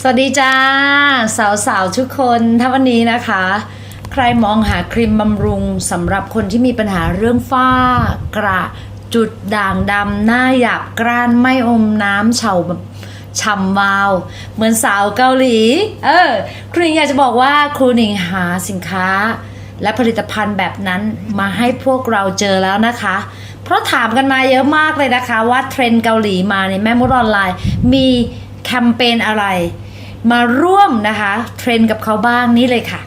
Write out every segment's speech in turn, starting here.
สวัสดีจ้า สาวๆทุกคนถ้าวันนี้นะคะ ใครมองหาครีมบำรุงสำหรับคนที่มีปัญหาเรื่องฝ้ากระจุดด่างดำหน้าหยาบกร้านไม่อมน้ำเฉาแบบฉ่ำวาว เหมือนสาวเกาหลี เออครูหนิงอยากจะบอกว่าครูหนิงหาสินค้า และผลิตภัณฑ์แบบนั้นมาให้พวกเราเจอแล้วนะคะ เพราะถามกันมาเยอะมากเลยนะคะ ว่าเทรนด์เกาหลีมาในแม่มดออนไลน์มี คมเปญอะไร มาร่วมนะคะเทรนกับเขาบ้างนี่เลยค่ะ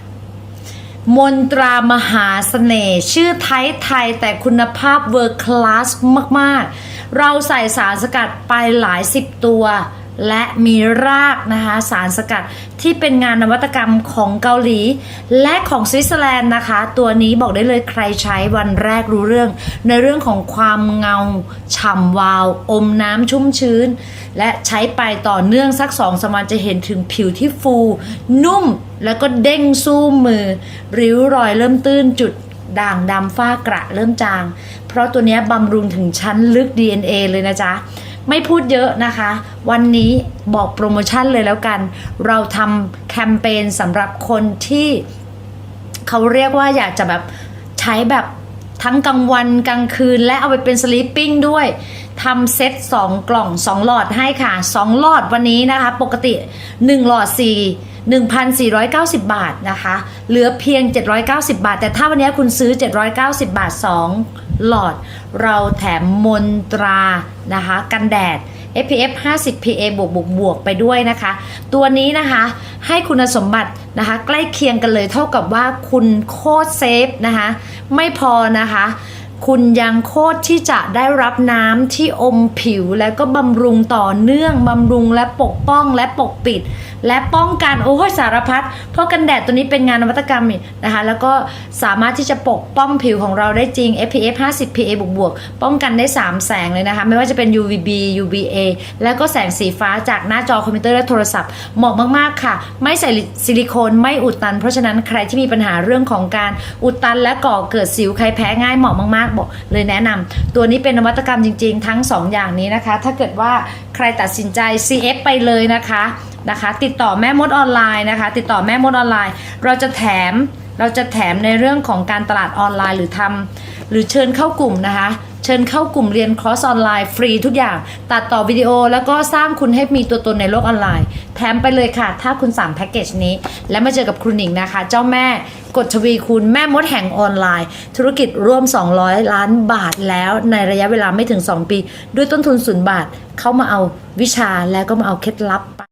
มนตรามหาเสน่ห์ชื่อไทยไทยแต่คุณภาพเวอร์คลาสมาก ๆ เราใส่สารสกัดไปหลายสิบตัว และมีรากนะคะสารสกัดที่เป็นงานนวัตกรรมของเกาหลี และของสวิตเซอร์แลนด์นะคะ ตัวนี้บอกได้เลยใครใช้วันแรกรู้เรื่อง ในเรื่องของความเงาฉ่ำวาว อมน้ำชุ่มชื้น และใช้ไปต่อเนื่องสักสองสามวันจะเห็นถึงผิวที่ฟู นุ่มแล้วก็เด้งสู้มือ ริ้วรอยเริ่มตื้นจุดด่างดำฝ้ากระเริ่มจาง เพราะตัวนี้บำรุงถึงชั้นลึก DNA เลยนะจ๊ะ ไม่พูดเยอะนะคะ วันนี้บอกโปรโมชั่นเลยแล้วกัน เราทำแคมเปญสำหรับคนที่เขาเรียกว่าอยากจะแบบใช้แบบทั้งกลางวันกลางคืนและเอาไปเป็นสลีปปิ้งด้วยทำเซ็ต2 กล่อง 2 หลอดให้ค่ะ 2 หลอดวันนี้นะคะ ปกติ 1 หลอด 4 1,490 บาทนะคะ เหลือเพียง 790 บาท แต่ถ้าวันนี้คุณซื้อ 790 บาท 2 หลอด เราแถมมนตรานะคะ กันแดด SPF 50 PA บวกบวกบวกไปด้วยนะคะ ตัวนี้นะคะให้คุณสมบัตินะคะ ใกล้เคียงกันเลยเท่ากับว่าคุณโคตรเซฟนะคะ ไม่พอนะคะคุณยังโคตรที่จะได้รับน้ำที่อมผิวแล้วก็บำรุงต่อเนื่องบำรุงและปกป้องและปกปิด และป้องกันโอ้ยสารพัดเพราะกันแดดตัวนี้เป็นงานนวัตกรรมนะคะ แล้วก็สามารถที่จะปกป้องผิวของเราได้จริง SPF 50 PA บวกบวกป้องกันได้ 3 แสงเลยนะคะ ไม่ว่าจะเป็น UVB UVA แล้วก็แสงสีฟ้าจากหน้าจอคอมพิวเตอร์และโทรศัพท์เหมาะมาก ๆ ค่ะ ไม่ใส่ซิลิโคนไม่อุดตัน เพราะฉะนั้นใครที่มีปัญหาเรื่องของการอุดตันและก่อเกิดสิวใครแพ้ง่ายเหมาะมากๆบอกเลยแนะนำตัวนี้เป็นนวัตกรรมจริง ๆ ทั้ง 2 อย่างนี้นะคะ ถ้าเกิดว่าใครตัดสินใจ CF ไปเลยนะคะ นะคะ ติดต่อแม่มดออนไลน์นะคะ ติดต่อแม่มดออนไลน์ เราจะแถมเราจะแถมในเรื่องของการตลาดออนไลน์หรือทำหรือเชิญเข้ากลุ่มนะคะ เชิญเข้ากลุ่มเรียนคอร์สออนไลน์ฟรีทุกอย่าง ตัดต่อวิดีโอแล้วก็สร้างคุณให้มีตัวตนในโลกออนไลน์ แถมไปเลยค่ะ ถ้าคุณสั่งแพ็กเกจนี้ และมาเจอกับครูหนิงนะคะ เจ้าแม่กดทวีคูณแม่มดแห่งออนไลน์ ธุรกิจร่วม 200 ล้านบาทแล้วในระยะเวลาไม่ถึง 2 ปี ด้วยต้นทุนศูนย์บาทเข้ามาเอาวิชาแล้วก็มาเอาเคล็ดลับไป